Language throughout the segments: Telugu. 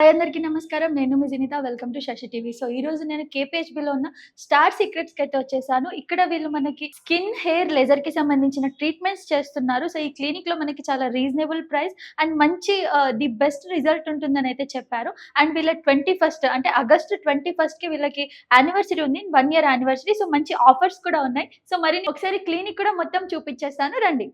హాయ్ అందరికీ నమస్కారం. నేను మీ Jinitha. Welcome to Shashi TV so ఈ రోజు నేను KPHB లో ఉన్న స్టార్ సీక్రెట్స్కి అయితే వచ్చేసాను. ఇక్కడ వీళ్ళు మనకి స్కిన్ హెయిర్ లెజర్కి సంబంధించిన ట్రీట్మెంట్స్ చేస్తున్నారు. సో ఈ క్లినిక్లో మనకి చాలా రీజనబుల్ ప్రైస్ అండ్ మంచి ది బెస్ట్ రిజల్ట్ ఉంటుందని అయితే చెప్పారు. అండ్ వీళ్ళ ట్వంటీ ఫస్ట్ అంటే ఆగస్ట్ ట్వంటీ ఫస్ట్కి వీళ్ళకి యానివర్సరీ ఉంది. వన్ ఇయర్ యానివర్సరీ సో మంచి ఆఫర్స్ కూడా ఉన్నాయి. సో మరి ఒకసారి క్లినిక్ కూడా మొత్తం చూపించేస్తాను. రండి.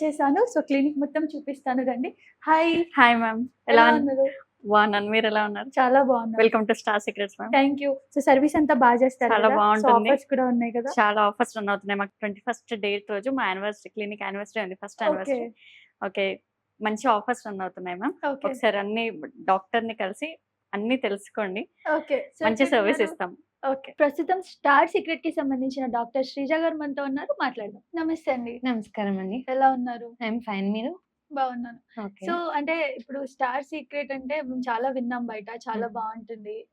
వచ్చేసాను సో క్లినిక్ మొత్తం చూపిస్తాను. రండి. హాయ్ హాయ్ మ్యామ్ ఎలా ఉన్నారు? బాగున్నాను. మీరు ఎలా ఉన్నారు? చాలా బాగున్నారు welcome to star secrets ma'am thank you so service అంతా బాగా చేస్తారు చాలా బాగుంటుంది. ఆఫర్స్ కూడా ఉన్నాయి కదా? చాలా ఆఫర్స్ రన్ అవుతున్నాయి. మాకు ట్వంటీ ఫస్ట్ డేట్ రోజు మా యానివర్సరీ క్లినిక్ యానివర్సరీ ఉంది. ఫస్ట్ యానివర్సరీ ఓకే మంచి ఆఫర్స్ రన్ అవుతున్నాయి మ్యామ్ ఒకసారి అన్ని డాక్టర్ని కలిసి అన్ని తెలుసుకోండి. ఓకే మంచి సర్వీస్ ఇస్తాం. ఓకే. ప్రస్తుతం స్టార్ సీక్రెట్కి సంబంధించిన డాక్టర్ శ్రీజ గారు మనతో ఉన్నారు. మాట్లాడదాం. నమస్తే అండి. నమస్కారం అండి. ఎలా ఉన్నారు? I'm fine. మీరు? బాగున్నాను. సో అంటే ఇప్పుడు స్టార్ సీక్రెట్ అంటే మేము చాలా విన్నాం బయట. చాలా. బాగుంటుంది.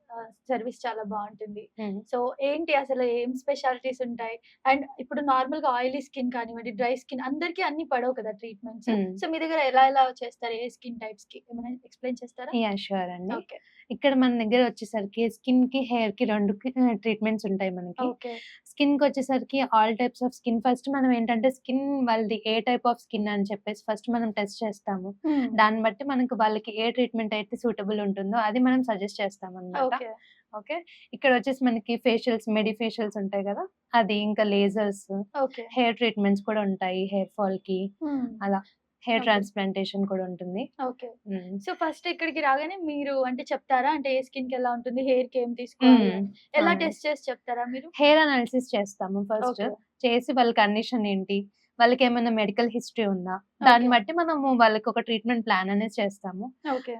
సర్వీస్ చాలా బాగుంటుంది. సో ఏంటి అసలు ఏం స్పెషాలిటీస్ ఉంటాయి? అండ్ ఇప్పుడు నార్మల్గా ఆయిలీ స్కిన్ కానివ్వండి డ్రై స్కిన్ అందరికి అన్ని పడవు కదా ట్రీట్మెంట్స్. సో మీ దగ్గర ఎలా ఎలా చేస్తారు? ఏ స్కిన్ టైప్స్కి ఏమైనా ఎక్స్ప్లెయిన్ చేస్తారా? షూర్ అండి. ఓకే. ఇక్కడ మన దగ్గర వచ్చేసరికి స్కిన్కి హెయిర్కి రెండు ట్రీట్మెంట్స్ ఉంటాయి మనకి. స్కిన్కి వచ్చేసరికి all types of skin. First మనం ఏంటంటే స్కిన్ వాళ్ళది ఏ టైప్ ఆఫ్ స్కిన్ అని చెప్పేసి ఫస్ట్ మనం టెస్ట్ చేస్తాము. దాన్ని బట్టి మనకు వాళ్ళకి ఏ ట్రీట్మెంట్ అయితే సూటబుల్ ఉంటుందో అది మనం సజెస్ట్ చేస్తాం అనమాట ఓకే? ఇక్కడ వచ్చేసి మనకి ఫేషియల్స్ మెడి ఫేషియల్స్ ఉంటాయి కదా? అది ఇంకా లేజర్స్ హెయిర్ ట్రీట్మెంట్స్ కూడా ఉంటాయి హెయిర్ ఫాల్కి అలా. హెయిర్. ట్రాన్స్ప్లాంటేషన్ కూడా ఉంటుంది. ఓకే. సో ఫస్ట్ ఇక్కడికి రాగానే మీరు అంటే చెప్తారా? అంటే ఏ స్కిన్కి ఎలా ఉంటుంది? హెయిర్కి ఏం తీసుకోవాలి? ఎలా. టెస్ట్ చేసి చెప్తారా మీరు? హెయిర్ అనాలిసిస్ చేస్తాము ఫస్ట్. చేసి వాళ్ళ కండిషన్ ఏంటి? వాళ్ళకి ఏమైనా మెడికల్ హిస్టరీ ఉందా? దాన్ని. బట్టి మనము వాళ్ళకి ఒక ట్రీట్మెంట్ ప్లాన్ అనేది చేస్తాము.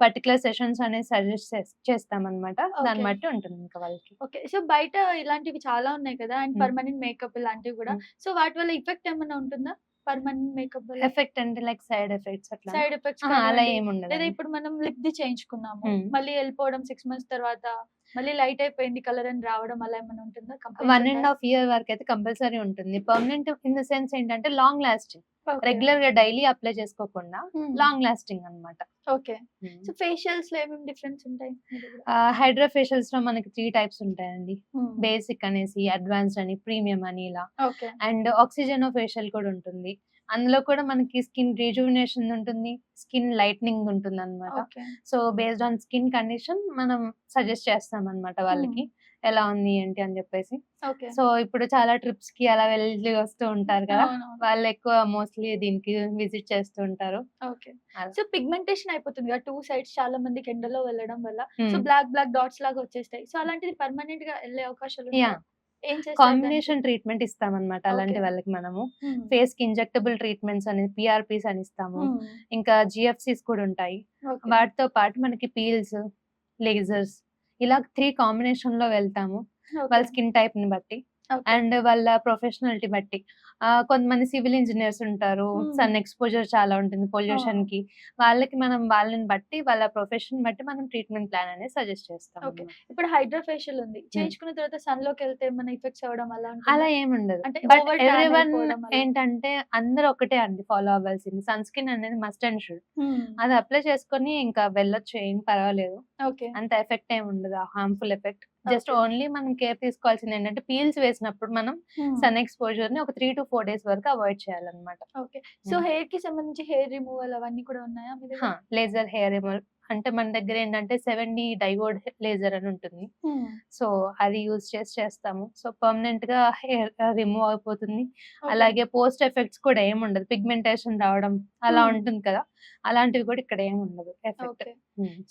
పర్టికులర్ సెషన్స్ అనేది సజెస్ట్ చేస్తాం అనమాట దాన్ని. బట్టి ఉంటుంది ఇంకా వాళ్ళకి. ఓకే. సో బయట ఇలాంటివి చాలా ఉన్నాయి కదా? అండ్. పర్మనెంట్ మేకప్ ఇలాంటివి కూడా. సో వాటి వల్ల ఎఫెక్ట్ ఏమైనా ఉంటుందా? పర్మనెంట్ మేకప్ ఎఫెక్ట్ అంటే లైక్ సైడ్ ఎఫెక్ట్స్ అట్లా? సైడ్ ఎఫెక్ట్స్ అలా ఏమి ఉండదు లేదా ఇప్పుడు మనం లిప్ ది చేయించుకున్నాము. మళ్ళీ వెళ్ళిపోవడం సిక్స్ మంత్స్ తర్వాత మళ్ళీ లైట్ అయిపోయింది కలర్ అని రావడం అలా ఏమైనా ఉంటుందా? వన్ అండ్ హాఫ్ ఇయర్ వరకు అయితే కంపల్సరీ ఉంటుంది. పర్మనెంట్ ఇన్ ద సెన్స్ ఏంటంటే లాంగ్ లాస్టింగ్ రెగ్యులర్గా డైలీ అప్లై చేసుకోకుండా లాంగ్ లాస్టింగ్ అనమాట ఓకే. సో ఫేషియల్స్లో ఏమేమి డిఫరెన్స్ ఉంటాయి? హైడ్రా ఫేషియల్స్లో మనకి త్రీ టైప్స్ ఉంటాయండి. బేసిక్ అనేసి అడ్వాన్స్డ్ అని ప్రీమియం అని ఇలా. అండ్ ఆక్సిజన్ ఫేషియల్ కూడా ఉంటుంది. అందులో కూడా మనకి స్కిన్ రిజువినేషన్ ఉంటుంది స్కిన్ లైట్నింగ్ ఉంటుంది అనమాట so based on skin condition మనం సజెస్ట్ చేస్తాం అనమాట వాళ్ళకి ఎలా ఉంది ఏంటి అని చెప్పేసి సో ఇప్పుడు చాలా ట్రిప్స్కి అలా వెళ్ళి వస్తూ ఉంటారు కదా. వాళ్ళు ఎక్కువ మోస్ట్లీ దీనికి విజిట్ చేస్తూ ఉంటారు. సో పిగ్మెంటేషన్ అయిపోతుంది కదా టూ సైడ్స్ చాలా మందికి ఎండలో వెళ్ళడం వల్ల సో. బ్లాక్ బ్లాక్ డాట్స్ లాగా వచ్చేస్తాయి సో అలాంటిది పర్మనెంట్గా వెళ్ళే అవకాశాలు కాంబినేషన్ ట్రీట్మెంట్ ఇస్తాం అనమాట అలాంటి. వాళ్ళకి మనము. ఫేస్కి ఇంజెక్టబుల్ ట్రీట్మెంట్స్ అనేది పిఆర్పిస్ అని ఇస్తాము. ఇంకా జిఎఫ్సిస్ కూడా ఉంటాయి. వాటితో పాటు మనకి పీల్స్ లేజర్స్ ఇలా త్రీ కాంబినేషన్లో వెళ్తాము వాళ్ళ. స్కిన్ టైప్ని బట్టి. అండ్ వాళ్ళ ప్రొఫెషనాలిటీ బట్టి కొంతమంది సివిల్ ఇంజనీర్స్ ఉంటారు. సన్ ఎక్స్పోజర్ చాలా ఉంటుంది పొల్యూషన్. కి వాళ్ళకి మనం వాళ్ళని బట్టి వాళ్ళ ప్రొఫెషన్ బట్టి మనం ట్రీట్మెంట్ ప్లాన్ అనేది సజెస్ట్ చేస్తాం. ఇప్పుడు హైడ్రా ఫేషియల్ ఉంది చేయించుకున్న తర్వాత సన్లోకి వెళ్తే మన ఇఫెక్ట్స్ అవ్వడం అలా? అలా ఏముండదు అంటే but over tan every one అయిపోవడం అలా? ఏంటంటే అందరూ ఒకటే అండి ఫాలో అవ్వాల్సింది సన్ స్కిన్ అనేది మస్ట్ అండ్ షుడ్. అది అప్లై చేసుకొని ఇంకా వెళ్ళొచ్చు ఏం పర్వాలేదు అంత ఎఫెక్ట్ ఏమి ఉండదు హార్మ్ఫుల్ ఎఫెక్ట్ జస్ట్. ఓన్లీ మనం కేర్ తీసుకోవాల్సింది ఏంటంటే పీల్స్ వేసినప్పుడు మనం. సన్ ఎక్స్పోజర్ని ఒక త్రీ టు ఫోర్ డేస్ వరకు అవాయిడ్ చేయాలన్నమాట. ఓకే. సో హెయిర్కి సంబంధించి హెయిర్ రిమూవల్ అవన్నీ కూడా ఉన్నాయా లేజర్ హెయిర్ అంటే మన దగ్గర ఏంటంటే సెవెన్ డి డైవోడ్ లేజర్ అని ఉంటుంది. సో అది యూజ్ చేసి చేస్తాము. సో పర్మనెంట్గా హెయిర్ రిమూవ్ అయిపోతుంది. అలాగే పోస్ట్ ఎఫెక్ట్స్ కూడా ఏమి ఉండదు. పిగ్మెంటేషన్ రావడం అలా. ఉంటుంది కదా! అలాంటివి కూడా ఇక్కడ ఏమి ఉండదు. ఎఫెక్ట్.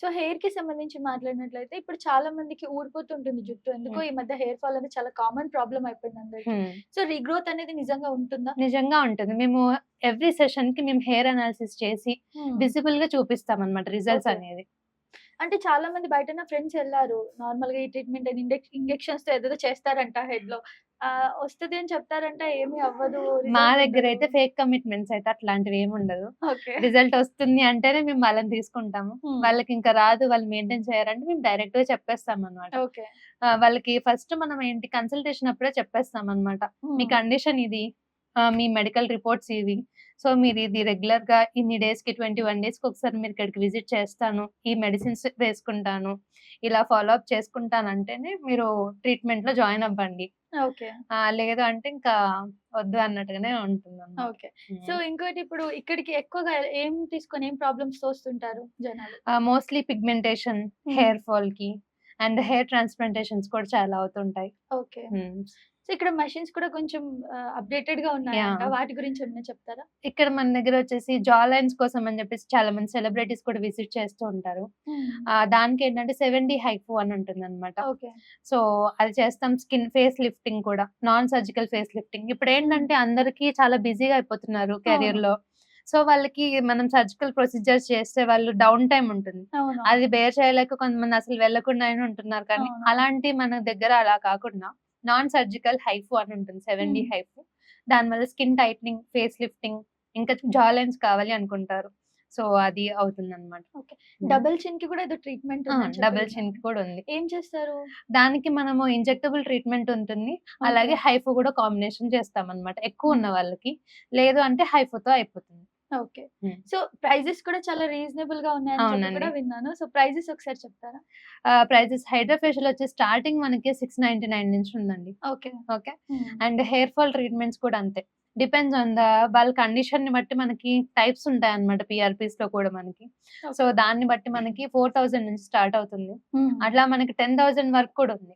సో హెయిర్కి సంబంధించి మాట్లాడినట్లయితే ఇప్పుడు చాలా మందికి ఊడిపోతుంటుంది జుట్టు. ఎందుకో ఈ మధ్య హెయిర్ ఫాల్ అనేది చాలా కామన్ ప్రాబ్లం అయిపోయింది అందరికి. సో రీగ్రోత్ అనేది నిజంగా ఉంటుందా? నిజంగా ఉంటుంది. మేము ఎవ్రీ సెషన్కి మేము హెయిర్ అనాలిసిస్ చేసి విజిబుల్గా చూపిస్తాం అనమాట రిజల్ట్స్. అనేది. అంటే చాలా మంది బయట నా ఫ్రెండ్స్ వెళ్ళారు నార్మల్గా ఈ ట్రీట్మెంట్ ఇంజెక్షన్స్తో ఏదో చేస్తారంట హెడ్లో వస్తది అని చెప్తారంట ఏమీ అవ్వదు మా దగ్గర అయితే ఫేక్ కమిట్మెంట్స్ అయితే అట్లాంటివి ఏమి ఉండదు. రిజల్ట్ వస్తుంది అంటేనే మేము వాళ్ళని తీసుకుంటాము. వాళ్ళకి ఇంకా రాదు వాళ్ళు మెయింటైన్ చేయాలంటే మేము డైరెక్ట్గా చెప్పేస్తాం అనమాట ఓకే వాళ్ళకి ఫస్ట్ మనం ఏంటి కన్సల్టేషన్ అప్పుడే చెప్పేస్తాం అనమాట మీ కండిషన్ ఇది మీ మెడికల్ రిపోర్ట్స్ ఇవి. సో మీరు ఇది రెగ్యులర్గా ఇన్ని డేస్కి ట్వంటీ వన్ డేస్కి ఒకసారి మీరు ఇక్కడికి విజిట్ చేస్తాను. ఈ మెడిసిన్స్ వేసుకుంటాను. ఇలా ఫాలో అప్ చేసుకుంటానంటేనే మీరు ట్రీట్మెంట్లో జాయిన్ అవ్వండి. ఓకే. లేదు అంటే ఇంకా వద్దు అన్నట్టుగానే ఉంటుంది ఓకే. సో ఇంకోటి ఇప్పుడు ఇక్కడికి ఎక్కువగా ఏం తీసుకొని ఏం ప్రాబ్లమ్స్ తోస్తుంటారు జనాలు? మోస్ట్లీ పిగ్మెంటేషన్ హెయిర్ ఫాల్కి. అండ్ హెయిర్ ట్రాన్స్ప్లాంటేషన్స్ కూడా చాలా అవుతుంటాయి. ఓకే. సో ఇక్కడ మెషిన్స్ కూడా కొంచెం అప్డేటెడ్గా ఉన్నాయంట. వాటి గురించి ఏమైనా చెప్తారా? ఇక్కడ మన దగ్గర వచ్చేసి జా లైన్స్ కోసం అని చెప్పేసి చాలా మంది సెలబ్రిటీస్ కూడా విజిట్ చేస్తూ ఉంటారు. దానికి ఏంటంటే సెవెన్ డి హైఫో అని ఉంటుంది అనమాట ఓకే. సో అది చేస్తాం స్కిన్ ఫేస్ లిఫ్టింగ్ కూడా నాన్ సర్జికల్ ఫేస్ లిఫ్టింగ్. ఇప్పుడు ఏంటంటే అందరికీ చాలా బిజీగా అయిపోతున్నారు కెరీర్లో సో వాళ్ళకి మనం సర్జికల్ ప్రొసీజర్స్ చేస్తే వాళ్ళు డౌన్ టైం ఉంటుంది. అది బేర్ చేయలేక కొంతమంది అసలు వెళ్ళకుండా ఉంటున్నారు కానీ. అలాంటి మన దగ్గర అలా కాకుండా నాన్ సర్జికల్ హైఫు అని ఉంటుంది సెవెన్ డి. హైఫు. దానివల్ల స్కిన్ టైట్నింగ్ ఫేస్ లిఫ్టింగ్ ఇంకా జాలైన్స్ కావాలి అనుకుంటారు. సో అది అవుతుంది అనమాట డబుల్ చిన్కి కూడా ఏదో ట్రీట్మెంట్ డబుల్ చిన్ కూడా ఉంది. ఏం చేస్తారు? దానికి మనము ఇంజెక్టబుల్ ట్రీట్మెంట్ ఉంటుంది. అలాగే హైఫు కూడా కాంబినేషన్ చేస్తాం అనమాట ఎక్కువ ఉన్న వాళ్ళకి. లేదు అంటే హైఫుతో అయిపోతుంది. ఓకే. సో ప్రైజెస్ కూడా చాలా రీజనబుల్గా ఉన్నాయని. కూడా విన్నాను. సో ప్రైజెస్ ఒకసారి చెప్తారా? ప్రైజెస్ హైడ్రా ఫేషియల్ వచ్చి స్టార్టింగ్ మనకి సిక్స్ నైన్టీ నైన్ నుంచి ఉందండి. Okay. Okay. And hair fall treatments కూడా అంతే. డిపెండ్స్ ఆన్ ద వాళ్ళ కండిషన్ని బట్టి మనకి టైప్స్ ఉంటాయి అనమాట పిఆర్పిస్లో కూడా మనకి. సో దాన్ని బట్టి మనకి ఫోర్ థౌసండ్ నుంచి స్టార్ట్ అవుతుంది. అట్లా మనకి టెన్ థౌసండ్ వరకు కూడా ఉంది.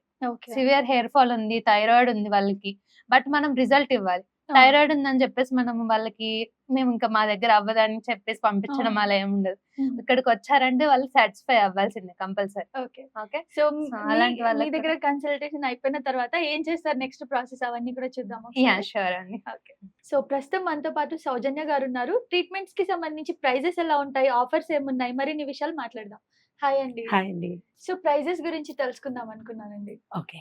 సివియర్ హెయిర్ ఫాల్ ఉంది థైరాయిడ్ ఉంది వాళ్ళకి. బట్ మనం రిజల్ట్ ఇవ్వాలి. థైరాయిడ్ ఉందని చెప్పేసి మనం వాళ్ళకి మేము ఇంకా మా దగ్గర అవ్వదని చెప్పేసి పంపించడం. అలా ఏమి ఉండదు. ఇక్కడికి వచ్చారంటే వాళ్ళు సాటిస్ఫై అవ్వాల్సిందే కంపల్సరీ. ఓకే. ఓకే? సో అలాంటి మీ వాళ్ళకి దగ్గర కన్సల్టేషన్ అయిపోయిన తర్వాత ఏం చేస్తారు నెక్స్ట్ ప్రాసెస్? అవన్నీ కూడా చూద్దాము యా షూర్ అండి. ఓకే. సో ప్రస్తుతం మనతో పాటు సౌజన్య గారు ఉన్నారు. ట్రీట్మెంట్స్కి సంబంధించి ప్రైజెస్ ఎలా ఉంటాయి? ఆఫర్స్ ఏమున్నాయి? మరిన్ని విషయాలు మాట్లాడదాం. హాయ్ అండి. హాయ్ అండి. సో ప్రైజెస్ గురించి తెలుసుకుందాం అనుకున్నానండి. ఓకే.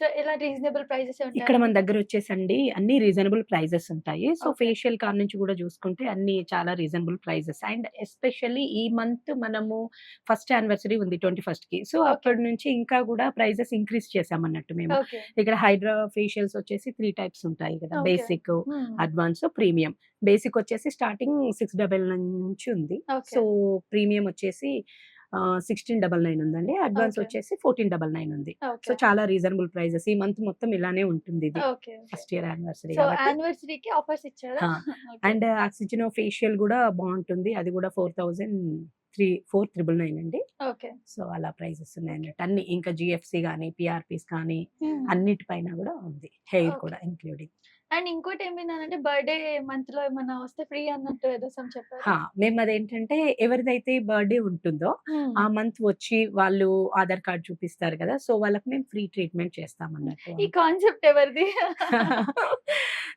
సో ఎలా రీజనబుల్ ప్రైజెస్ ఇక్కడ మన దగ్గర వచ్చేసండి అన్ని రీజనబుల్ ప్రైజెస్ ఉంటాయి. సో. ఫేషియల్ కార్ నుంచి కూడా చూసుకుంటే అన్ని చాలా రీజనబుల్ ప్రైజెస్. అండ్ ఎస్పెషల్లీ ఈ మంత్ మనము ఫస్ట్ యానివర్సరీ ఉంది ట్వంటీ ఫస్ట్కి సో అప్పటి నుంచి ఇంకా కూడా ప్రైజెస్ ఇంక్రీజ్ చేసామన్నట్టు మేము. ఇక్కడ హైడ్రా ఫేషియల్స్ వచ్చేసి త్రీ టైప్స్ ఉంటాయి కదా. Basic advance premium. బేసిక్ వచ్చేసి స్టార్టింగ్ సిక్స్ డబల్ నుంచి ఉంది. సో ప్రీమియం వచ్చేసి సిక్స్టీన్ డబల్ నైన్ ఉందండి. అడ్వాన్స్. వచ్చేసి ఫోర్టీన్ డబల్ నైన్ ఉంది. సో చాలా రీజనబుల్ ప్రైజెస్ ఈ మంత్ మొత్తం ఇలానే ఉంటుంది ఇది. ఫస్ట్ ఇయర్ యానివర్సరీ సో యానివర్సరీకి ఆఫర్స్ ఇచ్చారా ఆ, అండ్ ఆక్సిజన్ ఫేషియల్ కూడా బాగుంటుంది. అది కూడా four thousand three four triple nine అండి. సో అలా ప్రైజెస్ ఉన్నాయి అన్నట్టు. అన్ని ఇంకా జిఎఫ్సి కానీ పిఆర్పిస్ కానీ అన్నిటిపైన కూడా ఉంది. హెయిర్. కూడా ఇంక్లూడింగ్ అండ్ ఇంకోటి ఏమైందంటే బర్త్డే మంత్లో ఏమన్నా వస్తే ఫ్రీ అన్నట్టు ఏదో సమ్ చెప్పారు. మేము అదేంటంటే ఎవరిదైతే బర్త్డే ఉంటుందో ఆ మంత్ వచ్చి వాళ్ళు ఆధార్ కార్డ్ చూపిస్తారు కదా సో వాళ్ళకి మేము ఫ్రీ ట్రీట్మెంట్ చేస్తాం అన్నట్టు ఈ కాన్సెప్ట్ ఎవరిది?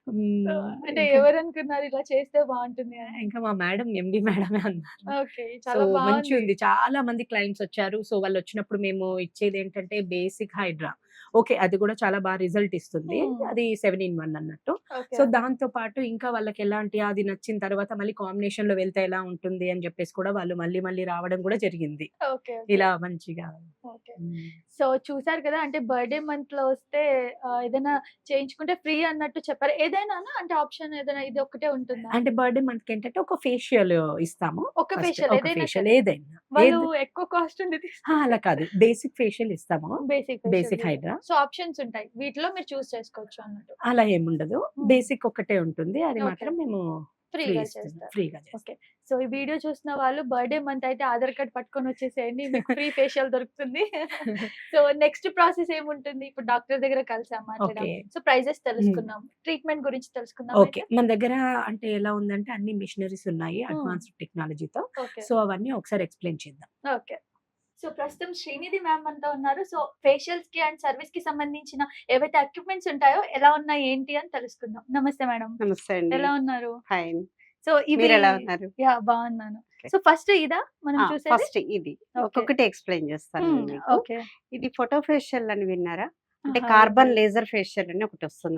మ్మ్. అంటే ఇంకా- ఎవరు అనుకున్నారు ఇలా చేస్తే బాగుంటుంది అని? ఇంకా మా మేడం ఎండి మేడమే అన్నారు. ఓకే సో చాలా మంచి బాగుంది. ఉంది చాలా మంది క్లయింట్స్ వచ్చారు. సో వాళ్ళు వచ్చినప్పుడు మేము ఇచ్చేది ఏంటంటే బేసిక్ హైడ్రా. ఓకే. అది కూడా చాలా బాగా రిజల్ట్ ఇస్తుంది. అది సెవెన్ ఇన్ వన్ అన్నట్టు. సో దాంతో పాటు ఇంకా వాళ్ళకి ఎలాంటి అది నచ్చిన తర్వాత మళ్ళీ కాంబినేషన్లో వెళ్తే ఎలా ఉంటుంది అని చెప్పేసి కూడా వాళ్ళు మళ్ళీ మళ్ళీ రావడం కూడా జరిగింది. ఇలా మంచిగా. సో చూసారు కదా! అంటే బర్త్డే మంత్లో వస్తే ఏదైనా చేయించుకుంటే ఫ్రీ అన్నట్టు చెప్పారు. ఏదైనా అంటే ఆప్షన్ ఏదైనా ఇది ఒక్కటే ఉంటుందా? అంటే బర్త్డే మంత్ ఏంటంటే ఒక ఫేషియల్ ఇస్తాము. ఒక ఫేషియల్ ఫేషియల్. ఏదైనా. వాళ్ళు ఎక్కువ కాస్ట్ ఉంది అలా కాదు. బేసిక్ ఫేషియల్ ఇస్తాము. Basic basic hydra. So options ఉంటాయి. వీటిలో మీరు చూస్ చేసుకోవచ్చు అన్నట్టు. అలా ఏముండదు. బేసిక్ ఒక్కటే ఉంటుంది. అది. మాత్రం మేము ఫ్రీగా చేస్తారు. ఫ్రీగా ఓకే. సో ఈ వీడియో చూసిన వాళ్ళు బర్త్డే మంత్ అయితే ఆధార్ కార్డ్ పట్టుకొని వచ్చేసేయండి. మీకు ఫ్రీ ఫేషియల్ దొరుకుతుంది. సో నెక్స్ట్ ప్రాసెస్ ఏముంటుంది? ఇప్పుడు డాక్టర్ దగ్గర కలిసాం మాట్లాడాం. సో ప్రైజెస్ తెలుసుకున్నాం. ట్రీట్మెంట్ గురించి తెలుసుకుందాం ఓకే. మన దగ్గర అంటే ఎలా ఉందంటే అన్ని మిషనరీస్ ఉన్నాయి అడ్వాన్స్డ్ టెక్నాలజీతో. సో అవన్నీ ఒకసారి ఎక్స్ప్లెయిన్ చేద్దాం. ఓకే. సో ప్రస్తుతం శ్రీనిధి మ్యామ్ అంతా ఉన్నారు. సో ఫేషియల్స్కి అండ్ సర్వీస్కి సంబంధించిన ఏవైతే ఎక్విప్మెంట్స్ ఉంటాయో ఎలా ఉన్నాయి ఏంటి అని తెలుసుకుందాం. నమస్తే మేడం. నమస్తే అండి. ఎలా ఉన్నారు? హాయ్ సో మీరు ఎలా ఉన్నారు? యా బాగున్నాను. సో ఫస్ట్ ఇదా మనం చూసేది? ఫస్ట్ ఇది. ఒక్కొక్కటి ఎక్స్ప్లెయిన్ చేస్తాను. ఓకే. ఇది ఫోటో ఫేషియల్ అని విన్నారా? అంటే కార్బన్. లేజర్ ఫేషియల్ అని ఒకటి వస్తుంది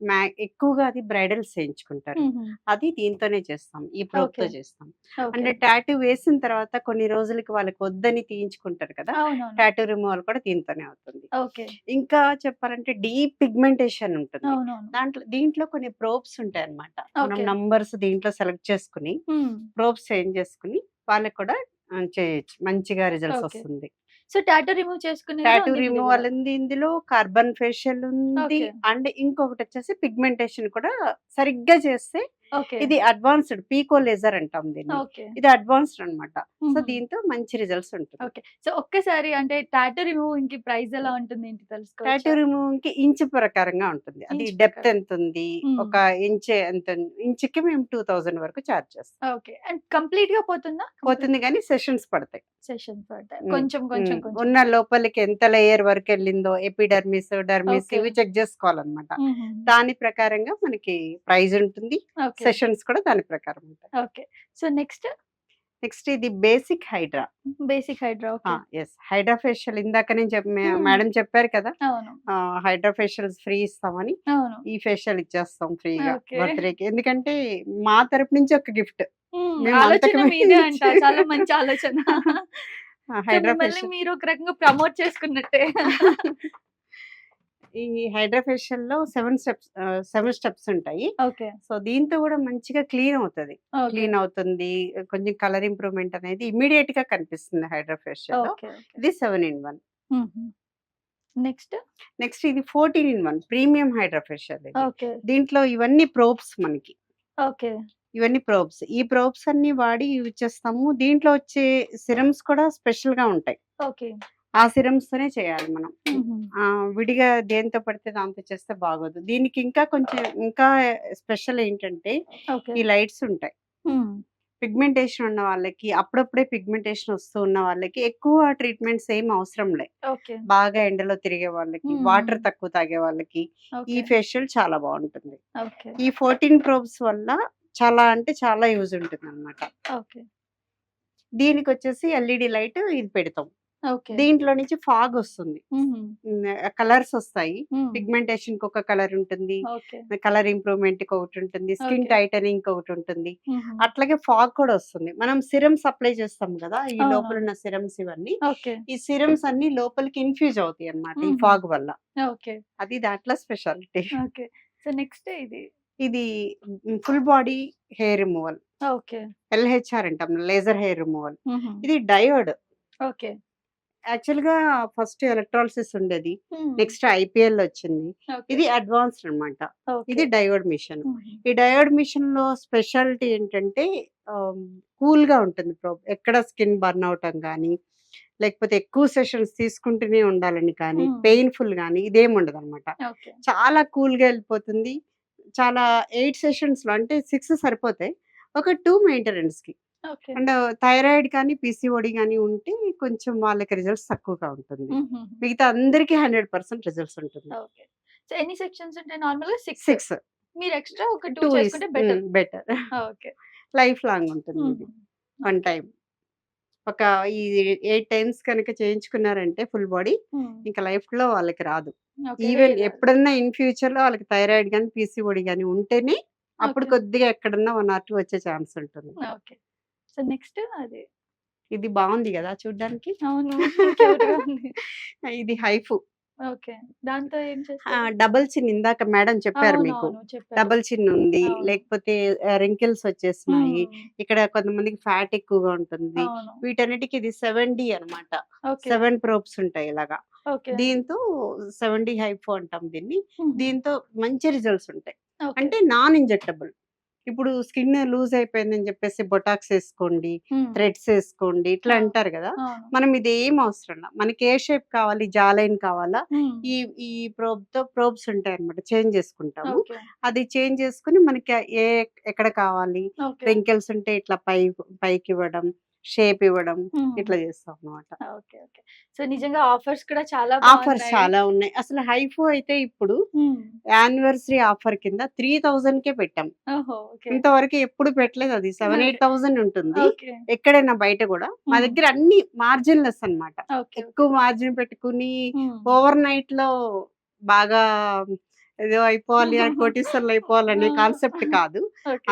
అనమాట ఎక్కువగా అది బ్రైడల్స్ చేయించుకుంటారు అది దీంతోనే చేస్తాం. ఈ ప్రోబ్తో. చేస్తాం. అంటే టాటూ వేసిన తర్వాత కొన్ని రోజులకి వాళ్ళకి వద్దని తీయించుకుంటారు కదా టాటూ రిమూవల్ కూడా దీంతోనే అవుతుంది. ఓకే. ఇంకా చెప్పాలంటే డీప్ పిగ్మెంటేషన్ ఉంటుంది. దాంట్లో దీంట్లో కొన్ని ప్రోబ్స్ ఉంటాయి అన్నమాట మనం. నంబర్స్ దీంట్లో సెలెక్ట్ చేసుకుని మ్మ్. ప్రోబ్స్ చేంజ్ చేసుకుని వాళ్ళకి కూడా చేయొచ్చు. మంచిగా రిజల్ట్స్. వస్తుంది. సో టాటూ రిమూవ్ చేసుకునే టాటూ రిమూవల్ ఉంది ఇందులో కార్బన్ ఫేషియల్ ఉంది. అండ్ ఇంకొకటి వచ్చేసి పిగ్మెంటేషన్ కూడా సరిగ్గా చేస్తే ఇది అడ్వాన్స్డ్ పీకో లేజర్ అంటాం దీన్ని. ఇది అడ్వాన్స్డ్ అన్నమాట. సో దీంతో మంచి రిజల్ట్స్ ఉంటుంది. ఓకే. సో ఒక్కసారి అంటే టాటూ రిమూవింగ్కి ప్రైస్ ఎలా ఉంటుంది ఏంటి టాటూ తెలుసుకోవచ్చు? రిమూవ్కి ఇంచ్ ప్రకారంగా ఉంటుంది. అది డెప్త్. ఎంత ఉంది. ఒక ఇంచ్ ఎంత ఇంచ్కి మేము టూ థౌసండ్ వరకు చార్జ్ చేస్తాం. ఓకే. అండ్ కంప్లీట్గా పోతుందా పోతుంది కానీ సెషన్స్ పడతాయి. సెషన్ పడతాయి. కొంచెం కొంచెం ఉన్న లోపలికి ఎంత లేయర్ వరకు వెళ్ళిందో ఎపిడర్మిస్ డర్మిస్. ఇవి చెక్ చేసుకోవాలన్నమాట. దాని ప్రకారంగా మనకి ప్రైజ్ ఉంటుంది. సెషన్స్ కూడా దాని ప్రకారం ఉంటాయి. ఓకే. So next? నెక్స్ట్ ఇది basic hydra. Basic hydra yes hydra facial ఇందాక నేను. మేడం చెప్పారు కదా? హైడ్రా ఫేషియల్స్ ఫ్రీ ఇస్తామని ఈ ఫేషియల్ ఇచ్చేస్తాం ఫ్రీగా. బర్త్డేకి. ఎందుకంటే మా తరపు నుంచి ఒక గిఫ్ట్. చాలా మంచి ఆలోచన. హైడ్రా ఫేషియల్ మీరు ఒక రకంగా ప్రమోట్ చేసుకున్నట్టే. ఈ హైడ్రా ఫేషియల్లో సెవెన్ స్టెప్స్ సెవెన్ స్టెప్స్ ఉంటాయి. ఓకే. సో దీంతో కూడా మంచిగా క్లీన్ అవుతుంది. క్లీన్ అవుతుంది. కొంచెం కలర్ ఇంప్రూవ్మెంట్ అనేది ఇమీడియట్గా కనిపిస్తుంది హైడ్రా ఫేషియల్లో ఓకే. ఇది seven in one. Next? Next ఇది fourteen in one premium hydra facial okay. దీంట్లో ఇవన్నీ ప్రోబ్స్ మనకి. ఓకే. ఇవన్నీ ప్రోబ్స్. ఈ ప్రోబ్స్ అన్ని వాడి యూజ్ చేస్తాము. దీంట్లో వచ్చే సిరమ్స్ కూడా స్పెషల్గా ఉంటాయి. ఓకే. ఆ సిరమ్స్ తోనే చేయాలి మనం. ఆ, విడిగా దేంతో పడితే దాంతో చేస్తే బాగోదు. దీనికి ఇంకా కొంచెం ఇంకా స్పెషల్ ఏంటంటే ఈ లైట్స్ ఉంటాయి. పిగ్మెంటేషన్ ఉన్న వాళ్ళకి అప్పుడప్పుడే పిగ్మెంటేషన్ వస్తూ ఉన్న వాళ్ళకి ఎక్కువ ట్రీట్మెంట్స్ ఏం అవసరం లే. ఓకే. బాగా ఎండలో తిరిగే వాళ్ళకి. వాటర్ తక్కువ తాగే వాళ్ళకి ఈ ఫేషియల్ చాలా బాగుంటుంది. ఈ ఫోర్టీన్ ప్రోబ్స్ వల్ల చాలా అంటే చాలా యూజ్ ఉంటుంది అనమాట ఓకే. దీనికి వచ్చేసి ఎల్ఈడి లైట్ ఇది పెడతాం. దీంట్లో నుంచి ఫాగ్ వస్తుంది. కలర్స్ వస్తాయి. పిగ్మెంటేషన్కి ఒక కలర్ ఉంటుంది. కలర్ ఇంప్రూవ్మెంట్కి ఒకటి ఉంటుంది. స్కిన్. టైటనింగ్ ఒకటి ఉంటుంది. అట్లాగే ఫాగ్ కూడా వస్తుంది. మనం సిరమ్స్ అప్లై చేస్తాం కదా ఈ. లోపల ఉన్న సిరమ్స్ ఇవన్నీ. ఈ సిరమ్స్ అన్ని లోపలికి ఇన్ఫ్యూజ్ అవుతాయి అన్నమాట ఈ. ఫాగ్ వల్ల. అది దాంట్లో స్పెషాలిటీ. ఓకే. సో నెక్స్ట్ ఇది? ఇది full body hair removal. Okay. LHR అంటాం లేజర్ హెయిర్ రిమూవల్. ఇది డయోడ్. ఓకే. యాక్చువల్గా ఫస్ట్ ఎలక్ట్రాలసిస్ ఉండేది. నెక్స్ట్ ఐపీఎల్ వచ్చింది. ఇది అడ్వాన్స్డ్ అన్నమాట. ఇది డయోడ్ మిషన్. ఈ డయోడ్ మిషన్లో స్పెషాలిటీ ఏంటంటే కూల్గా ఉంటుంది ఎక్కడ స్కిన్ బర్న్ అవటం కానీ లేకపోతే ఎక్కువ సెషన్స్ తీసుకుంటూనే ఉండాలని కానీ. పెయిన్ఫుల్ కానీ ఇదేం ఉండదు అనమాట చాలా కూల్గా వెళ్ళిపోతుంది. చాలా ఎయిట్ సెషన్స్లో అంటే సిక్స్ సరిపోతాయి. ఒక టూ మెయింటెనెన్స్కి అండ్ థైరాయిడ్ కానీ పీసీఓడి కానీ ఉంటే కొంచెం వాళ్ళకి రిజల్ట్స్ తక్కువగా ఉంటుంది. మిగతా అందరికి హండ్రెడ్ పర్సెంట్ రిజల్ట్స్ ఉంటుంది. సో ఎన్ని సెక్షన్స్ ఉంటాయి నార్మల్గా సిక్స్. సిక్స్. మీరు ఎక్స్ట్రా ఒక టూ చేసుకుంటే better. Better. Okay. Life long ఉంటుంది ఇది. వన్ టైం ఒక ఈ ఎయిట్ టైమ్స్ కనుక చేయించుకున్నారంటే ఫుల్ బాడీ ఇంకా లైఫ్లో వాళ్ళకి రాదు. ఈవెన్ ఎప్పుడన్నా ఇన్ ఫ్యూచర్లో వాళ్ళకి థైరాయిడ్ కానీ పీసీఓడి కానీ ఉంటేనే అప్పుడు. కొద్దిగా ఎక్కడన్నా వన్ ఆర్ టూ వచ్చే ఛాన్స్ ఉంటుంది. ఓకే. సో నెక్స్ట్ అది. ఇది బాగుంది కదా చూడ్డానికి. అవును. cute గా ఉంది. ఇది హైఫు. ఓకే. దాంతో ఏం చేస్తారు? డబుల్ చిన్ ఇందాక మేడం చెప్పారు అవును, మీకు. అవును, చెప్పారు. డబుల్ చిన్ ఉంది. అవును. లేకపోతే రింకిల్స్ వచ్చేసినాయి. ఇక్కడ కొంతమందికి ఫ్యాట్ ఎక్కువగా ఉంటుంది. అవును. వీటన్నిటికి ఇది సెవెన్ డి అనమాట ఓకే. సెవెన్ ప్రోబ్స్ ఉంటాయి ఇలాగా. ఓకే. దీంతో సెవెన్ డి హైఫో అంటాం దీన్ని. దీంతో మంచి రిజల్ట్స్ ఉంటాయి. ఓకే. అంటే నాన్ ఇంజెక్టబుల్. ఇప్పుడు స్కిన్ లూజ్ అయిపోయిందని చెప్పేసి బొటాక్స్ వేసుకోండి థ్రెడ్స్ వేసుకోండి ఇట్లా. అంటారు కదా! మనం ఇది ఏం అవసరం. మనకి ఏ షేప్ కావాలి జాలైన్ కావాలా? ఈ ఈ ప్రోబ్తో ప్రోబ్స్ ఉంటాయి అనమాట చేంజ్ చేసుకుంటాము. అది చేంజ్ చేసుకుని మనకి ఏ ఎక్కడ కావాలి? రింకిల్స్ ఉంటే ఇట్లా పై పైకి ఇవ్వడం షేప్ ఇవ్వడం ఇట్లా చేస్తాం అనమాట ఓకే ఓకే సో నిజంగా ఆఫర్స్ కూడా చాలా ఆఫర్స్. చాలా ఉన్నాయి అసలు హైఫో అయితే ఇప్పుడు. యానివర్సరీ ఆఫర్ కింద త్రీ థౌజండ్ కే పెట్టాం ఇంతవరకు ఎప్పుడు పెట్టలేదు అది సెవెన్ ఎయిట్ థౌసండ్ ఉంటుంది ఎక్కడైనా బయట కూడా మా. దగ్గర అన్ని మార్జిన్ లెస్ అన్నమాట ఓకే ఎక్కువ మార్జిన్ పెట్టుకుని. ఓవర్ నైట్లో బాగా ఏదో అయిపోవాలి కోటీశ్వర్లు అయిపోవాలనే. కాన్సెప్ట్ కాదు.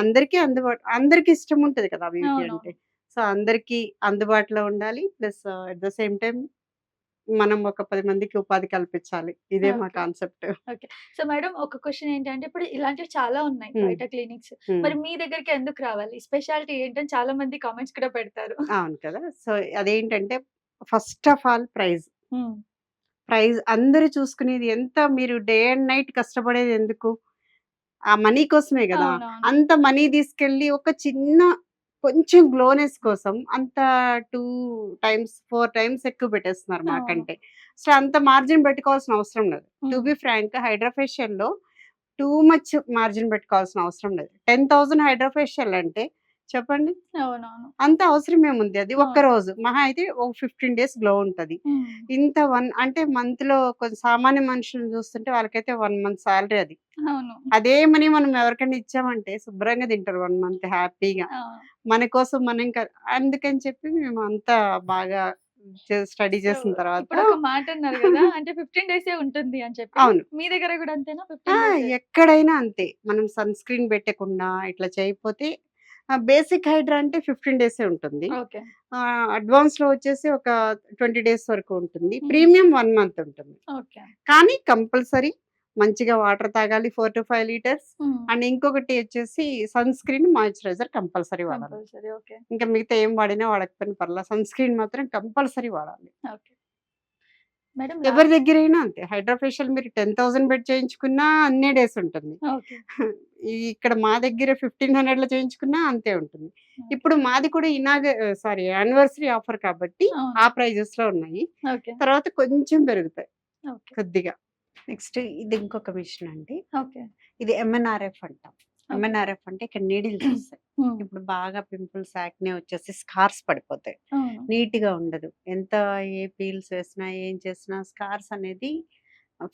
అందరికీ అందుబాటు అందరికీ ఇష్టం ఉంటది కదా బ్యూటీ. అంటే సో అందరికీ అందుబాటులో ఉండాలి. Plus at the same time మనం ఒక పది మందికి ఉపాధి కల్పించాలి. ఇదే మా. కాన్సెప్ట్. సో మేడం ఒక క్వశ్చన్ ఏంటంటే ఇప్పుడు ఇలాంటివి చాలా ఉన్నాయి. బయట క్లినిక్స్. మరి మీ దగ్గరికి ఎందుకు రావాలి? స్పెషాలిటీ ఏంటని చాలా మంది కామెంట్స్ కూడా పెడతారు. అవును కదా! సో అదేంటంటే first of all price. Price అందరూ చూసుకునేది ఎంత మీరు డే అండ్ నైట్ కష్టపడేది ఎందుకు? ఆ మనీ కోసమే కదా. అంత మనీ తీసుకెళ్ళి ఒక చిన్న కొంచెం గ్లోనెస్ కోసం అంత టూ టైమ్స్ ఫోర్ టైమ్స్ ఎక్కువ పెట్టేస్తున్నారు. మాకంటే సో అంత మార్జిన్ పెట్టుకోవాల్సిన అవసరం లేదు టు. బి ఫ్రాంక్ హైడ్రోఫేషియల్లో టూ మచ్ మార్జిన్ పెట్టుకోవాల్సిన అవసరం లేదు టెన్ థౌసండ్ హైడ్రోఫేషియల్ అంటే చెప్పండి. అవునవును. అంత అవసరం ఏముంది అది? ఒక్క. రోజు. మహా అయితే ఒక ఫిఫ్టీన్ డేస్ గ్లో ఉంటది. ఇంత వన్ అంటే మంత్లో కొంచెం సామాన్య మనుషులను చూస్తుంటే వాళ్ళకైతే వన్ మంత్ సాలరీ అది. అదే మనీ మనం ఎవరికైనా ఇచ్చామంటే శుభ్రంగా తింటారు వన్ మంత్ హ్యాపీగా. మన కోసం మనం ఇంకా అందుకని చెప్పి మేము అంతా బాగా స్టడీ చేసిన తర్వాత మాట అన్నారు కదా! అంటే ఫిఫ్టీన్ డేస్ ఉంటుంది అని చెప్పి. అవును. మీ దగ్గర కూడా అంతేనా? ఎక్కడైనా అంతే. మనం సన్ స్క్రీన్ పెట్టకుండా ఇట్లా చేయకపోతే బేసిక్ హైడ్రా అంటే ఫిఫ్టీన్ డేసే ఉంటుంది. ఓకే. అడ్వాన్స్లో వచ్చేసి ఒక ట్వంటీ డేస్ వరకు ఉంటుంది. ప్రీమియం వన్ మంత్ ఉంటుంది. ఓకే. కానీ కంపల్సరీ మంచిగా వాటర్ తాగాలి four to five litres. And ఇంకొకటి వచ్చేసి సన్ స్క్రీన్ మాయిశ్చరైజర్ కంపల్సరీ వాడాలి. ఇంకా మిగతా ఏం వాడినా వాడకపోయినా పర్లా సన్ స్క్రీన్ మాత్రం కంపల్సరీ వాడాలి. ఓకే. మేడం ఎవరి దగ్గరైనా అంతే. హైడ్రోఫేషియల్ మీరు టెన్ థౌసండ్ బెడ్ చేయించుకున్నా అన్నే డేస్ ఉంటుంది. ఇక్కడ మా దగ్గర ఫిఫ్టీన్ హండ్రెడ్లో చేయించుకున్నా అంతే ఉంటుంది. ఇప్పుడు మాది కూడా ఇనాగ సారీ యానివర్సరీ ఆఫర్ కాబట్టి ఆ. ప్రైజెస్లో ఉన్నాయి. ఓకే. తర్వాత కొంచెం పెరుగుతాయి ఓకే. కొద్దిగా. నెక్స్ట్ ఇది ఇంకొక మిషన్ అండి. ఓకే. ఇది ఎంఎన్ఆర్ఎఫ్ అంటాం. ఎంఎన్ఆర్ఎఫ్ అంటే ఇక్కడ నీడిల్స్ వస్తాయి. ఇప్పుడు బాగా పింపుల్స్ యాక్నే వచ్చేసి స్కార్స్ పడిపోతాయి. నీట్గా ఉండదు ఎంత ఏ పీల్స్ వేసినా ఏం చేసినా స్కార్స్ అనేది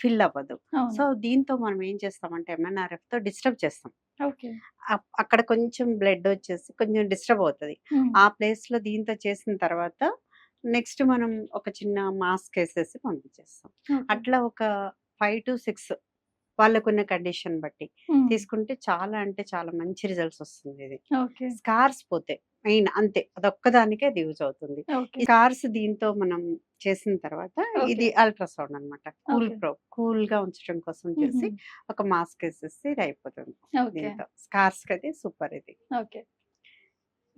ఫిల్ అవ్వదు. సో దీంతో మనం ఏం చేస్తామంటే ఎంఎన్ఆర్ఎఫ్తో డిస్టర్బ్ చేస్తాం అక్కడ కొంచెం బ్లడ్ వచ్చేసి కొంచెం డిస్టర్బ్ అవుతుంది. ఆ ప్లేస్లో దీంతో చేసిన తర్వాత నెక్స్ట్ మనం ఒక చిన్న మాస్క్ వేసేసి పంపించేస్తాం. అట్లా ఒక ఫైవ్ టు సిక్స్ వాళ్ళకున్న కండిషన్ బట్టి. తీసుకుంటే చాలా అంటే చాలా మంచి రిజల్ట్స్ వస్తుంది ఇది. స్కార్స్ పోతే మెయిన్ అంతే. అదొక్కదానికే అది యూజ్ అవుతుంది. స్కార్స్ దీంతో మనం చేసిన తర్వాత. ఇది అల్ట్రాసౌండ్ అనమాట కూల్. ప్రో కూల్గా ఉంచడం కోసం చేసి. ఒక మాస్క్ వేసేస్తే ఇది అయిపోతుంది దీంతో. స్కార్స్ కది సూపర్ ఇది. ఓకే.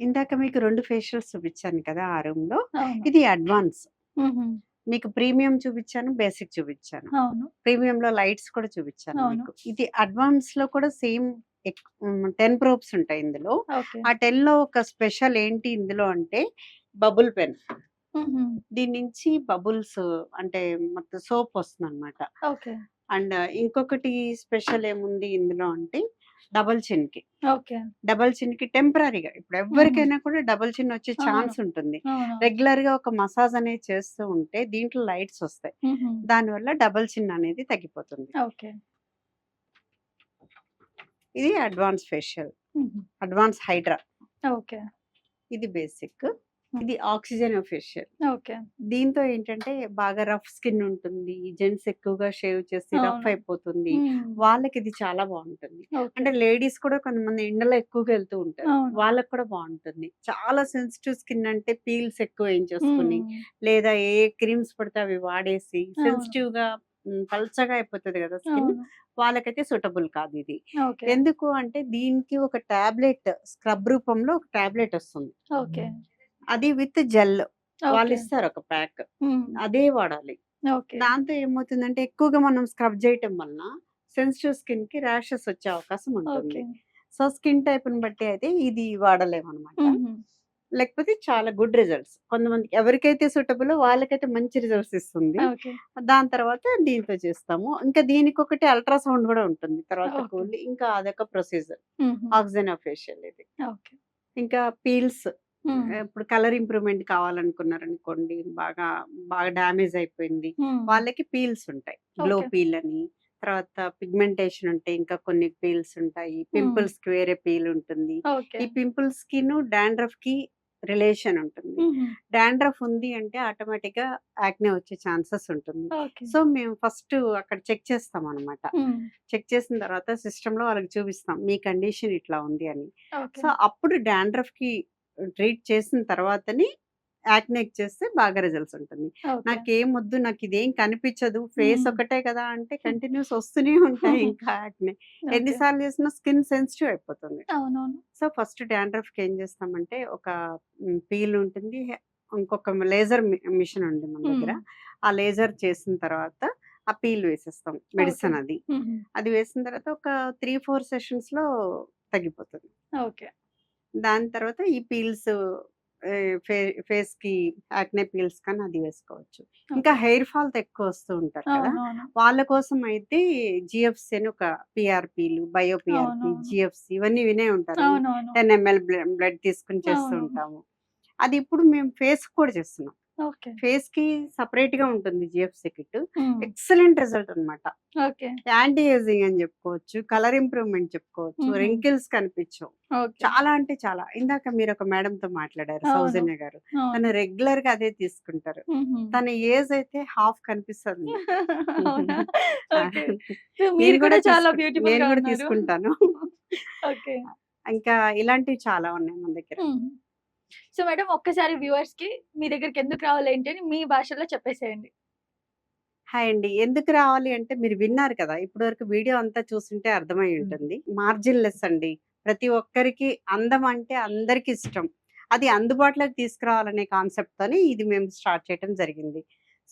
ఇందాక మీకు రెండు ఫేషియల్స్ చూపించాను కదా ఆ రూమ్లో. ఇది అడ్వాన్స్. మీకు ప్రీమియం చూపించాను బేసిక్ చూపించాను ప్రీమియం లో లైట్స్ కూడా చూపించాను. మీకు. ఇది అడ్వాన్స్లో కూడా సేమ్ టెన్ ప్రోబ్స్ ఉంటాయి ఇందులో. ఆ టెన్లో ఒక స్పెషల్ ఏంటి ఇందులో అంటే బబుల్ పెన్. దీని నుంచి బబుల్స్ అంటే మొత్తం సోప్ వస్తుంది అనమాట ఓకే. అండ్ ఇంకొకటి స్పెషల్ ఏముంది ఇందులో అంటే డబల్ చిన్కి ఓకే. డబల్ చిన్కి టెంపరీగా ఇప్పుడు ఎవరికైనా కూడా డబల్ చిన్ వచ్చే. ఛాన్స్ ఉంటుంది. రెగ్యులర్గా ఒక మసాజ్ అనేది చేస్తూ ఉంటే దీంట్లో లైట్స్ వస్తాయి. ఉహుం. దానివల్ల డబల్ చిన్ అనేది తగ్గిపోతుంది. ఓకే. ఇది advance facial. Advance hydra. Okay. ఇది బేసిక్. ఇది ఆక్సిజన్ ఫేషియల్ ఓకే దీంతో ఏంటంటే బాగా రఫ్ స్కిన్ ఉంటుంది జెంట్స్ ఎక్కువగా షేవ్ చేసి రఫ్. అయిపోతుంది. వాళ్ళకి ఇది చాలా బాగుంటుంది. అంటే లేడీస్ కూడా కొంతమంది ఎండలో ఎక్కువగా వెళ్తూ ఉంటారు. వాళ్ళకి కూడా బాగుంటుంది చాలా సెన్సిటివ్ స్కిన్ అంటే పీల్స్ ఎక్కువ వేయించేసుకుని ఉమ్. లేదా ఏ క్రీమ్స్ పడితే అవి వాడేసి. సెన్సిటివ్గా పల్చగా అయిపోతుంది కదా స్కిన్. వాళ్ళకైతే సూటబుల్ కాదు ఇది ఎందుకు అంటే దీనికి ఒక టాబ్లెట్ స్క్రబ్ రూపంలో ఒక టాబ్లెట్ వస్తుంది ఓకే అది విత్ జెల్. వాళ్ళు. ఇస్తారు ఒక ప్యాక్. అదే వాడాలి. దాంతో ఏమవుతుందంటే ఎక్కువగా మనం స్క్రబ్ చేయటం వలన సెన్సిటివ్ స్కిన్కి ర్యాషెస్ వచ్చే అవకాశం ఉంటుంది. సో స్కిన్ టైప్ని బట్టి అయితే ఇది వాడలేము అనమాట లేకపోతే చాలా గుడ్ రిజల్ట్స్. కొంతమందికి ఎవరికైతే సూటబుల్ వాళ్ళకైతే మంచి రిజల్ట్స్ ఇస్తుంది. దాని తర్వాత దీంతో చేస్తాము. ఇంకా దీనికి ఒకటి అల్ట్రాసౌండ్ కూడా ఉంటుంది. తర్వాత ఇంకా అదొక ప్రొసీజర్. ఆక్సిజన్ ఫేషియల్ ఇది. ఇంకా పీల్స్. ఇప్పుడు కలర్ ఇంప్రూవ్మెంట్ కావాలనుకున్నారనుకోండి బాగా బాగా డ్యామేజ్ అయిపోయింది. వాళ్ళకి పీల్స్ ఉంటాయి. గ్లో. పీల్ అని తర్వాత పిగ్మెంటేషన్ ఉంటాయి ఇంకా కొన్ని పీల్స్ ఉంటాయి. పింపుల్స్కి వేరే పీల్ ఉంటుంది. ఈ పింపుల్స్కి డాండ్రఫ్కి రిలేషన్ ఉంటుంది. డాండ్రఫ్ ఉంది అంటే ఆటోమేటిక్గా యాక్నే వచ్చే ఛాన్సెస్ ఉంటుంది. సో మేము ఫస్ట్ అక్కడ చెక్ చేస్తాం అనమాట చెక్ చేసిన తర్వాత సిస్టమ్లో వాళ్ళకి చూపిస్తాం మీ కండిషన్ ఇట్లా ఉంది అని. సో అప్పుడు డాండ్రఫ్కి ట్రీట్ చేసిన తర్వాతని యాక్నేక్ చేస్తే బాగా రిజల్ట్స్ ఉంటుంది. నాకేం వద్దు నాకు ఇదేం కనిపించదు ఫేస్. ఒకటే కదా అంటే కంటిన్యూస్ వస్తూనే ఉంటాయి ఇంకా యాక్నే. ఎన్నిసార్లు చేసినా స్కిన్ సెన్సిటివ్ అయిపోతుంది. సో ఫస్ట్ డాండ్రఫ్కి ఏం చేస్తామంటే ఒక పీల్ ఉంటుంది ఇంకొక లేజర్ మిషన్ ఉంది మన దగ్గర. ఆ లేజర్ చేసిన తర్వాత ఆ పీల్ వేసేస్తాం మెడిసిన్ అది. అది వేసిన తర్వాత ఒక త్రీ ఫోర్ సెషన్స్లో తగ్గిపోతుంది. ఓకే. దాని తర్వాత ఈ పీల్స్ ఫేస్కి యాక్నే పీల్స్ కానీ అది వేసుకోవచ్చు. ఇంకా హెయిర్ ఫాల్ ఎక్కువ వస్తూ ఉంటారు కదా! వాళ్ళ కోసం అయితే జిఎఫ్సి అని ఒక పిఆర్పీలు బయో పిఆర్పి అవునవును. జిఎఫ్సి ఇవన్నీ వినే ఉంటారు. టెన్ ఎంఎల్ బ్లడ్ తీసుకుని చేస్తూ. ఉంటాము. అది ఇప్పుడు మేము ఫేస్ కూడా చేస్తున్నాం. ఫేస్కి సపరేట్గా ఉంటుంది జిఎఫ్సి కిట్ ఎక్సలెంట్ రిజల్ట్ అన్నమాట. ఓకే. యాంటీ ఏజింగ్ అని చెప్పుకోవచ్చు కలర్ ఇంప్రూవ్మెంట్ చెప్పుకోవచ్చు. రింకిల్స్ కనిపించవు. చాలా అంటే చాలా. ఇందాక మీరు ఒక మేడం తో మాట్లాడారు. సౌజన్య గారు. తను రెగ్యులర్గా అదే తీసుకుంటారు. తన ఏజ్ అయితే హాఫ్ కనిపిస్తుంది. నేను మీరు కూడా చాలా నేను కూడా తీసుకుంటాను. ఇంకా ఇలాంటివి చాలా ఉన్నాయి మన దగ్గర. సో మేడం ఒక్కసారి వ్యూవర్స్కి మీ దగ్గరికి ఎందుకు రావాలి ఏంటి అని మీ భాషలో చెప్పేసేయండి. హాయ్ అండి. ఎందుకు రావాలి అంటే మీరు విన్నారు కదా ఇప్పటి వరకు వీడియో అంతా చూస్తుంటే అర్థమై ఉంటుంది. మార్జిన్ లెస్ అండి. ప్రతి ఒక్కరికి అందం అంటే అందరికి ఇష్టం. అది అందుబాటులోకి తీసుకురావాలనే కాన్సెప్ట్ తోని ఇది మేము స్టార్ట్ చేయడం జరిగింది.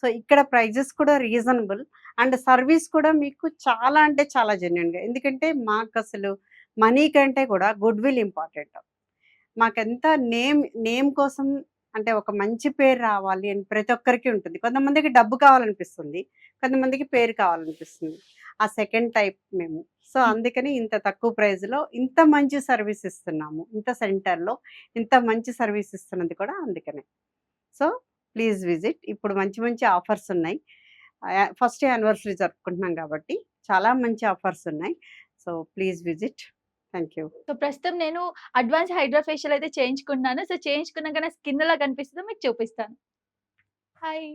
సో ఇక్కడ ప్రైజెస్ కూడా రీజనబుల్ అండ్ సర్వీస్ కూడా మీకు చాలా అంటే చాలా genuine గా ఎందుకంటే మాకు అసలు మనీ కంటే కూడా గుడ్ విల్ ఇంపార్టెంట్. మాకెంత నేమ్ నేమ్ కోసం అంటే ఒక మంచి పేరు రావాలి అని ప్రతి ఒక్కరికి ఉంటుంది. కొంతమందికి డబ్బు కావాలనిపిస్తుంది. కొంతమందికి పేరు కావాలనిపిస్తుంది. ఆ సెకండ్ టైప్ మేము. సో అందుకని ఇంత తక్కువ ప్రైస్లో ఇంత మంచి సర్వీస్ ఇస్తున్నాము. ఇంత సెంటర్లో ఇంత మంచి సర్వీస్ ఇస్తున్నది కూడా అందుకనే. So please visit. ఇప్పుడు మంచి మంచి ఆఫర్స్ ఉన్నాయి. ఫస్ట్ యానివర్సరీ జరుపుకుంటున్నాం కాబట్టి చాలా మంచి ఆఫర్స్ ఉన్నాయి. So please visit. Thank you so ప్రస్తుతం నేను అడ్వాన్స్ హైడ్రా ఫేషియల్ అయితే చేయించుకున్నాను. సో చేయించుకున్నాక నా స్కిన్ ఎలా కనిపిస్తుందో మీకు చూపిస్తాను. హాయ్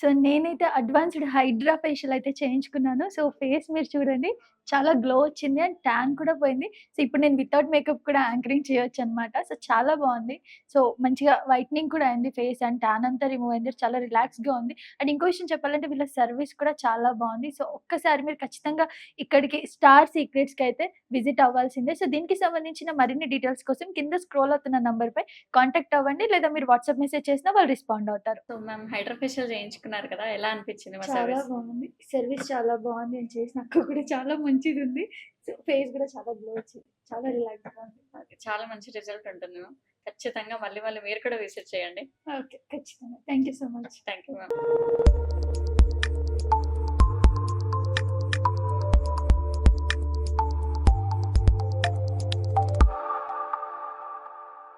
సో నేనైతే అడ్వాన్స్డ్ హైడ్రా ఫేషియల్ అయితే చేయించుకున్నాను. సో ఫేస్ మీరు చూడండి. చాలా గ్లో వచ్చింది అండ్ ట్యాన్ కూడా పోయింది. సో ఇప్పుడు నేను వితౌట్ మేకప్ కూడా యాంకరింగ్ చేయొచ్చు అనమాట సో చాలా బాగుంది. సో మంచిగా వైట్నింగ్ కూడా అయింది ఫేస్ అండ్ ట్యాన్ అంతా రిమూవ్ అయింది. చాలా రిలాక్స్గా ఉంది. అండ్ ఇంకో విషయం చెప్పాలంటే వీళ్ళ సర్వీస్ కూడా చాలా బాగుంది. సో ఒక్కసారి మీరు ఖచ్చితంగా ఇక్కడికి స్టార్ సీక్రెట్స్కి అయితే విజిట్ అవ్వాల్సిందే. సో దీనికి సంబంధించిన మరిన్ని డీటెయిల్స్ కోసం కింద స్క్రోల్ అవుతున్న నంబర్ పై కాంటాక్ట్ అవ్వండి. లేదా మీరు వాట్సాప్ మెసేజ్ చేసినా వాళ్ళు రెస్పాండ్ అవుతారు. సో మ్యామ్ హైడ్రా ఫేషియల్ చేయించుకున్నారు కదా ఎలా అనిపించింది చాలా బాగుంది. సర్వీస్ చాలా బాగుంది. నేను చేసిన అక్క కూడా చాలా మంచిది ఉంది సో ఫేస్ కూడా చాలా గ్లో వచ్చింది. చాలా రిలాక్స్గా ఉంది చాలా మంచి రిజల్ట్ ఉంటుంది ఖచ్చితంగా మళ్ళీ మళ్ళీ మీరు కూడా విజిట్ చేయండి. ఓకే. ఖచ్చితంగా. Thank you so much. Thank you ma'am.